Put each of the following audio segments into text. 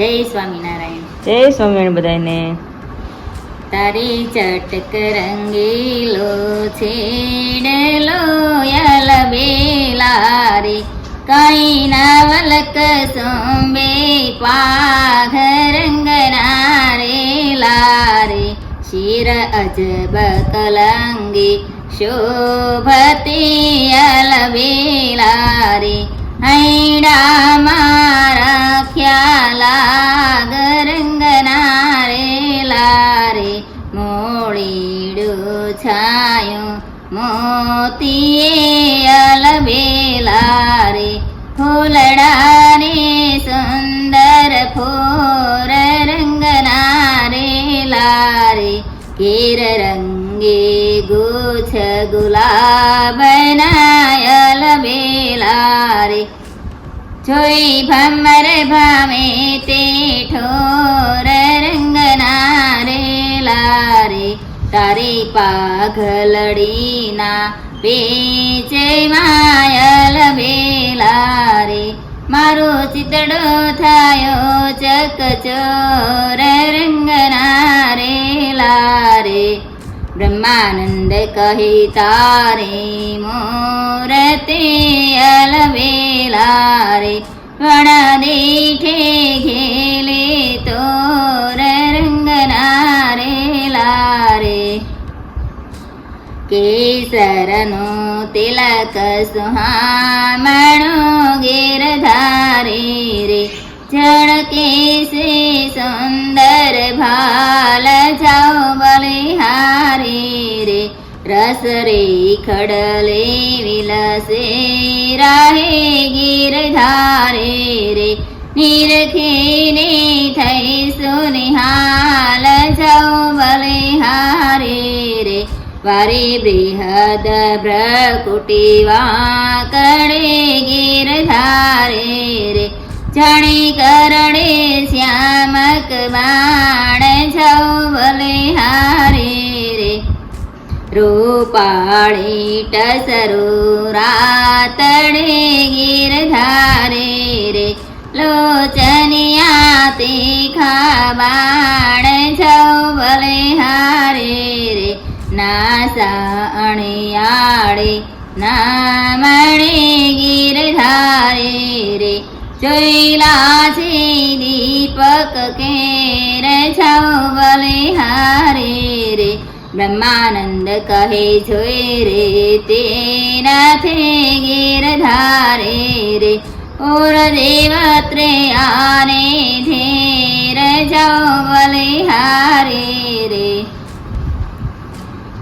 જય સ્વામિનારાયણ. જય સ્વામિનારાયણ બધાને તારી ચટક રંગીલો છેડેલો યલ બેલારે કઈ નવલક સોંબે પાઘ રંગનારે લારે શિર અજબ કલંગી શોભતી યલ બેલારે હૈડા મારા ખ્યાલા ગરંગનારે લારે મોડીડું છાયું મોતીએ અલબેલારે ફૂલડાને સુંદર ફોર રંગનારે લારે કેર રંગે ગુછ ગુલાબનાયલ બેલારે જોઈ ભમર ભામે તે ઠોર રંગનારે લારે તારી પાઘલડીના પેચે માયલ બેલારે મારો ચિતડો થયો ચકચોર રંગનારે લારે. બ્રહ્માનંદ કહી, તારે મોરતે અલવેલારે વણ દેઠે ઘેલે તોર રંગનારે લારે. કેસરનો તિલક સુહામણો ગિરધારે રે જળ કેસે સુંદર ભાલ જાઓ બલિહારે રે રસ રે ખડલે વિલસે રાહે ગિરધારે રે નિરખીને થઈ સુનિહાલ જાઓ બલિહારે રે વારે બૃહદ બ્રકુટી વાકડે ગિરધારે રે જાણે કરડે શ્યામક બાણ છૌ બલિહારે રે રૂપાળી ટસરો રાતડે ગિરધારે રે લોચનિયા તે ખાબાણ છૌ બલિહારે રે ના અણિયાળે નામણે ગિરધારે રે જોઈલા છે દીપક કેર છવલે હારે રે બ્રહ્માનંદ કહે જોઈ રે તેનાથે ગીરધારે રે ઓર દેવત્રે આને ધેર જવલે હારે રે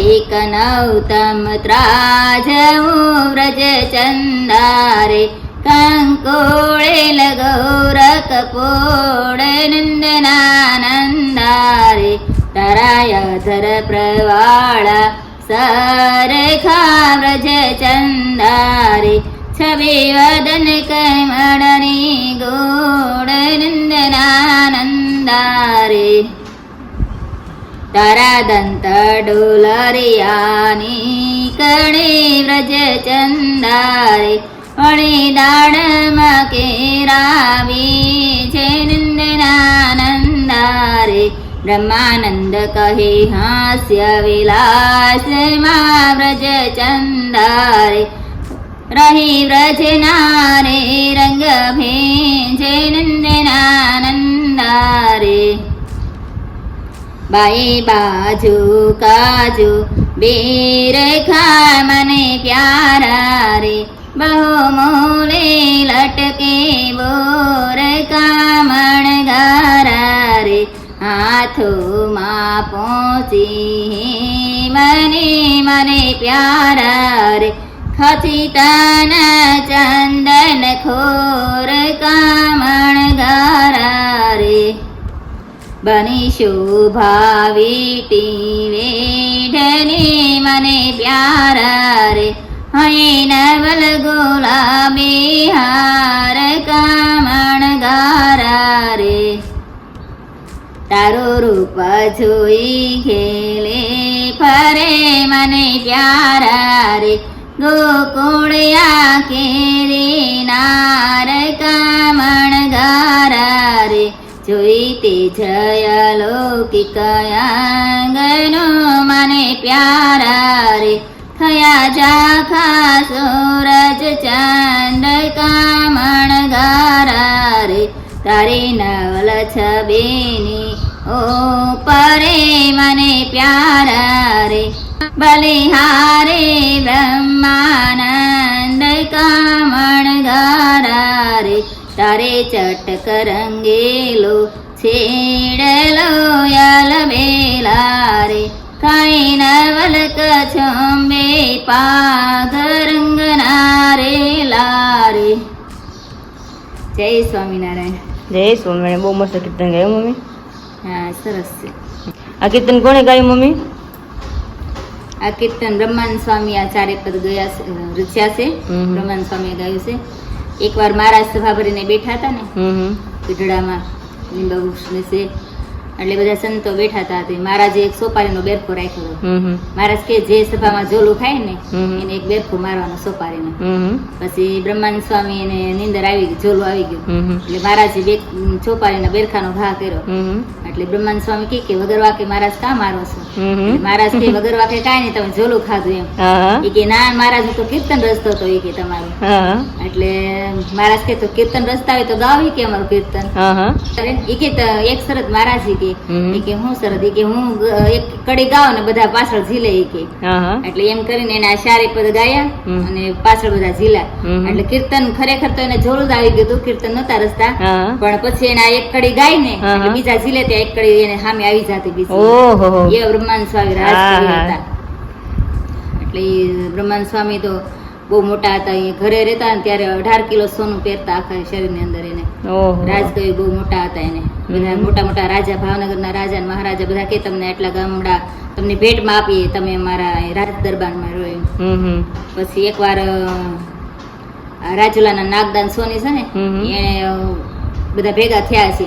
एकनौतमत्रा व्रज चन्दे कङ्कोळे लगौरकपोडनिन्दनानन्द रे तरा या सरप्रवाळ सरेखा व्रज चन्दे छवि वदन कमणनि गोडनन्दनानन्दारे तरदन्त डोलरियानि कणि व्रज चन्दे वणि दाडमके ब्रह्मानन्द कहे हास्य विलास मा व्रज चन्दे र व्रज नारी रङ्गनानन्द બાઈ બાજુ, કાજુ બેરખા મને પ્યારા રે બહુ મોલે લટકે બોર કામણ ગારા રે હાથોમાં પહોંચી મને મને પ્યારા રે ખચિતન ચંદન ખોર કામણ ગારા રે બની શોભા વીટી વેઢની મને પ્યારા રે હૈ નવલ ગુલાબી હાર કામણ ગારા રે તારું રૂપ જોઈ ખેલે ફરે મને પ્યારા રે ગોકુળિયા કેરી નાર કામણ ગારા રે જોઈ તે જય લૌકિક આંગનો મને પ્યારા રે થયા જાખા સૂરજ ચાંદ કામણ ગારા રે તારી નવલ છબેની ઓ પરે મને પ્યારા રે બલિહારે બ્રહ્માનંદ કામણ ગારા રે તારે ચટક રંગેલો છેડલો યલ બેલા રે કાઈ નવલ કછંબે પાગ રંગના રે લારે જય સ્વામિનારાયણ જય સ્વામિનારાયણ બહુ મસ્ત કીર્તન ગાયું મમ્મી. હા સરસ છે. આ કીર્તન કોણે ગાયું મમ્મી? આ કીર્તન બ્રહ્માન સ્વામી આ ચારે પદ ગયા છે, રચ્યા છે. બ્રહ્માન સ્વામી સ્વામીએ ગાયું છે. એકવાર મહારાજ સભા ભરીને બેઠા હતા ને હમ લીંબા વૃક્ષ છે. એટલે બધા સંતો બેઠા હતા તે મહારાજે એક સોપારીનો બેરખો રાખ્યો હતો. મહારાજ કે જે સભામાં જોલું ખાય ને એને એક બેરખો મારવાનો સોપારીનો. પછી બ્રહ્માન સ્વામી એને નીંદર આવી ગઈ જોલું આવી ગયું. એટલે મહારાજે બે ચોપારીના બેરખાનો ઘા કર્યો. હમ. એટલે બ્રહ્માન સ્વામી કે કે વગર વાકે મહારાજ કા મારો છો? મહારાજ કે વગર વાકે કાંઈ નહીં તમે જોલું ખાધું એમ. એ કે ના મહારાજ હું તો કીર્તન રસ્તો હતો એ કે તમારું. એટલે મહારાજ કે તો કીર્તન રસ્તા હોય તો ગાવ કે અમારું કીર્તન. ઈ કે એક શરત મહારાજ કે એ કે હું શરત એ કે હું એક કડી ગાવ ને બધા પાછળ ઝીલે એ કે એટલે એમ કરીને એને આ ચારે પદ ગાયા અને પાછળ બધા ઝીલા એટલે કીર્તન ખરેખર તો એને જોરું જ આવી ગયું હતું કીર્તન નતા રસ્તા પણ પછી એને એક કડી ગાય ને. બીજા ઝીલે ત્યાં એક કડી એને સામે આવી જતી બીજી. ઓહો. એ બ્રહ્માન સ્વામી રાજ. હતા. એટલે બ્રહ્માન સ્વામી તો બહુ મોટા હતા. એ ઘરે રહેતા ને ત્યારે અઢાર કિલો સોનું પહેરતા આખા શરીરની અંદર એને. રાજકવિ બહુ મોટા હતા એને. બધા મોટા મોટા રાજા ભાવનગરના રાજા ને મહારાજા બધા કે તમને આટલા ગામડા તમને ભેટમાં આપીએ તમે મારા રાજ દરબારમાં રહો એમ. હમ હમ. પછી એકવાર રાજુલાના નાગદાન સોની છે ને. એને બધા ભેગા થયા છે.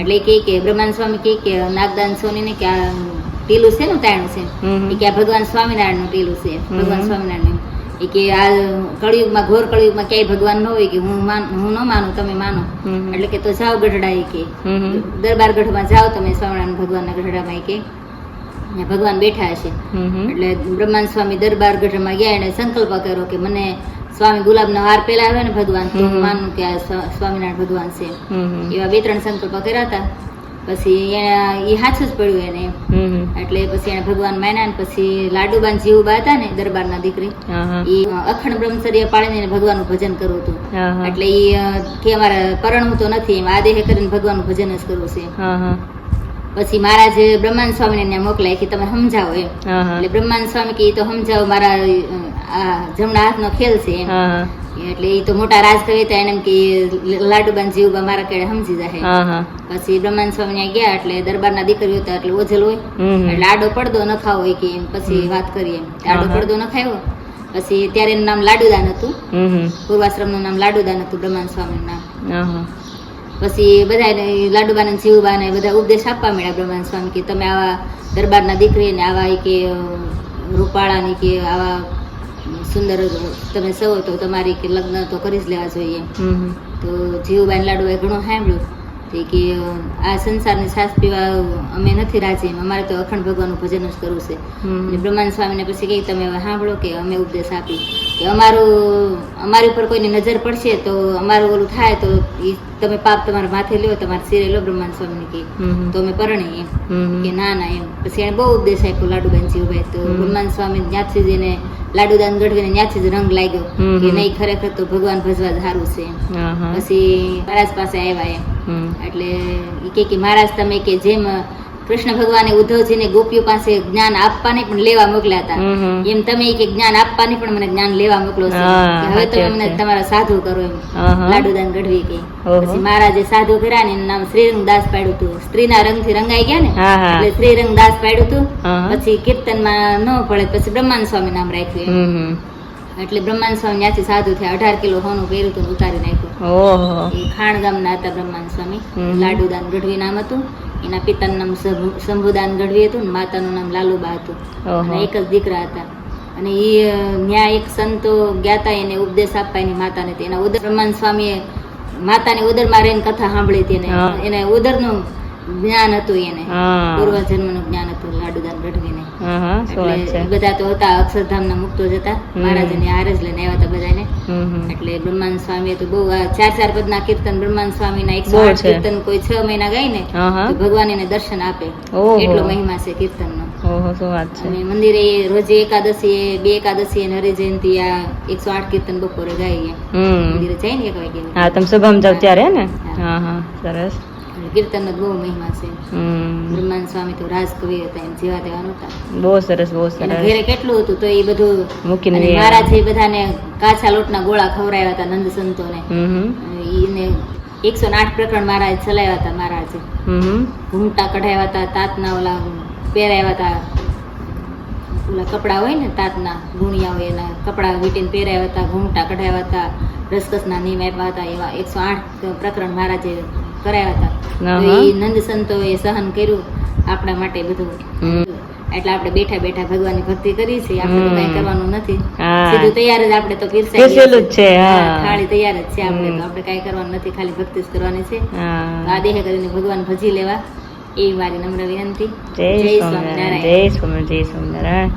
એટલે કે કે બ્રહ્માન સ્વામી કે કે નાગદાન સોની ને કે આ ટીલું છે ને તાણું છે? એ કે આ ભગવાન સ્વામિનારાયણનું ટીલું છે ભગવાન સ્વામિનારાયણ એ કે આ કળિયુગમાં ઘોર કળિયુગમાં ક્યાંય ભગવાન ન હોય કે હું માન હું ન માનું તમે માનો. એટલે કે તો જાઓ ગઢડા એ કે. દરબાર ગઢમાં જાઓ તમે સ્વામિનારાયણ ભગવાનના ગઢડામાં એ કે. ભગવાન બેઠા હશે. એટલે બ્રહ્માન સ્વામી દરબાર ગઢમાં ગયા એને સંકલ્પ કર્યો કે મને સ્વામી ગુલાબનો હાર પહેરાવે ને ભગવાન તો માનું કે આ સ્વામિનારાયણ ભગવાન છે. એવા બે ત્રણ સંકલ્પ કર્યા હતા. પછી એને એ સાચું જ પડ્યું એને. એટલે પછી એને ભગવાન માન્યા ને પછી લાડુબાન જીવુબા હતા ને દરબારના દીકરી એ અખંડ બ્રહ્મચર્ય પાળીને ભગવાન ભગવાનનું ભજન કરવું હતું. એટલે એ કે અમારે પરણવું તો નથી એમ. દેહ કરીને ભગવાનનું ભજન જ કરવું છે પછી મહારાજે બ્રહ્માંડ સ્વામીને ત્યાં મોકલાય કે તમે સમજાવો એમ. એટલે બ્રહ્માંડ સ્વામી કે તો સમજાવો મારા જમણા હાથ નો ખેલ છે એમ. એટલે એ તો મોટા રાજ કવિ હતા એને કે લાડુબાન જીવબા મારા કેડે સમજી જાય પછી બ્રહ્માન સ્વામી ગયા એટલે દરબાર ના દીકરીઓ હતા એટલે ઓझલ હોય. એટલે આડો પડદો ન ખાવો હોય કે એમ. પછી વાત કરીએ એમ. આડો પડદો ન ખાયો. પછી ત્યારે એનું નામ લાડુદાન હતું. પૂર્વાશ્રમનું નામ લાડુદાન હતું બ્રહ્માંડ સ્વામી નામ. હા હા. પછી બધાને લાડુબાને જીવબાને બધા ઉપદેશ આપવા મળ્યા બ્રહ્માંડ સ્વામી કે તમે આવા દરબારના દીકરીને આવા કે રૂપાળાની કે આવા સુંદર તમે સૌ તો તમારી કે લગ્ન તો કરી જ લેવા જોઈએ. તો જીવુબાઈ લાડુબાઈ ઘણું સાંભળ્યું તે કે આ સંસારની સાસ પીવા અમે નથી રાજી. એમ અમારે તો અખંડ ભગવાનનું ભજન જ કરવું છે. એટલે બ્રહ્માંડ સ્વામીને પછી કહે તમે સાંભળો કે અમે ઉપદેશ આપી કે અમારું અમારી ઉપર કોઈની નજર પડશે તો અમારું ઓલું થાય તો એ તમે પાપ તમારા માથે લ્યો તમારે સિરે લો બ્રહ્માન સ્વામીને હમ. તો અમે પરણે એમ. કે ના ના એમ. પછી એને બહુ ઉપદેશ આપ્યો લાડુબેનજી જીવભાઈ તો બ્રહ્માન સ્વામી જ એને લાડુદાન ગઢવીને ત્યાંથી જ રંગ લાગ્યો. કે નહીં ખરેખર તો ભગવાન ભજવા જ સારું છે પછી મહારાજ પાસે આવ્યા એમ. એટલે કે કે મહારાજ તમે કે જેમ કૃષ્ણ ભગવાને ઉદ્ધવજીને ગોપીઓ પાસે જ્ઞાન આપવાને પણ લેવા મોકલ્યા હતા. એમ તમે કે જ્ઞાન આપવાની પણ મને જ્ઞાન લેવા મોકલો છો. હવે તમે મને તમારા સાધુ કરો એમ. લાડુદાન ગઢવી કે. પછી મહારાજે સાધુ કર્યા ને એનું નામ શ્રીરંગ દાસ પાડ્યું હતું. સ્ત્રીના રંગથી રંગાઈ ગયા ને એટલે શ્રીરંગ દાસ પાડ્યું હતું. પછી કીર્તન કીર્તનમાં ન પડે પછી બ્રહ્માંડ સ્વામી નામ રાખ્યું. એટલે બ્રહ્માંડ સ્વામી ત્યાંથી સાધુ થયા અઢાર કિલો હોનું પહેર્યું હતું ઉતારી નાખ્યું એ ખાણ ગામના હતા બ્રહ્માંડ સ્વામી. લાડુદાન ગઢવી નામ હતું. એના પિતાનું નામ શંભુદાન ગઢવી હતું ને માતાનું નામ લાલુબા હતું. અને એક જ દીકરા હતા. અને એ ત્યાં એક સંતો ગયા હતા એને ઉપદેશ આપવા એની માતાને. એના ઉદર બ્રહ્માંડ સ્વામીએ માતાની ઉદરમાં રહીને કથા સાંભળી હતી એને. એને ઉદરનું જ્ઞાન હતું એને. હા. પૂર્વજન્મનું જ્ઞાન હતું લાડુદાન ગઢવીને. એટલે બધા તો હતા અક્ષરધામના મુક્તો જ હતા. મહારાજને હારે જ લઈને આવ્યા હતા બધાને. એટલે બ્રહ્માન સ્વામી તો બહુ ચાર ચાર પદના કીર્તન બ્રહ્માંડ સ્વામીના એકસો આઠ કીર્તન કોઈ છ મહિના ગાય ને તો ભગવાન એને દર્શન આપે. એટલો મહિમા છે કીર્તનનો. છે. અને મંદિરે રોજે એકાદશી બે એકાદશી અને હરિ જયંતિ આ એકસો આઠ કીર્તન બપોરે ગાઈએ. મંદિરે જાય ને એક વાગે. હા તમે શુભમ જાવ ત્યારે ને? હા હા સરસ. કીર્તન નો બહુ મહિમા છે. બ્રહ્માન સ્વામી તો રાજકવિ હતા એમ જેવા તેવા નહોતા. બહુ સરસ બહુ સરસ. ઘેરે કેટલું હતું તો એ બધું મૂકીને અને લઈ બધાને કાચા લોટના ગોળા ખવડાવ્યા હતા નંદ સંતોને. એને એકસો આઠ પ્રકરણ મહારાજ ચલાવ્યા હતા મહારાજે. હમ. કઢાવ્યા હતા તાતના ઓલા પહેરાવ્યા હતા. ઓલા કપડા હોય ને તાતના ગુણિયા હોય એના કપડા વીટીને પહેરાવ્યા હતા ઘૂમટા કઢાવ્યા હતા રસકસના નિયમ આપ્યા હતા એવા એકસો આઠ પ્રકરણ મહારાજે કરાવ્યા હતા. હા, તો હા. એ સહન કર્યું આપણા માટે બધું. એટલે આપણે બેઠા બેઠા ભગવાનની ભક્તિ કરી છે. આપણે કઈ કરવાનું નથી. સીધું તૈયાર જ આપણે તો પીરસાઈ છે, ખાલી તૈયાર જ છે આપણે. તો આપણે કઈ કરવાનું નથી ખાલી ભક્તિ જ કરવાની છે. આ દેહ કરીને ભગવાન ભજી લેવા. એવી મારી નમ્ર વિનંતી. જય સ્વામિનારાયણ. જય સ્વામિનારાયણ. જય સ્વામિનારાયણ.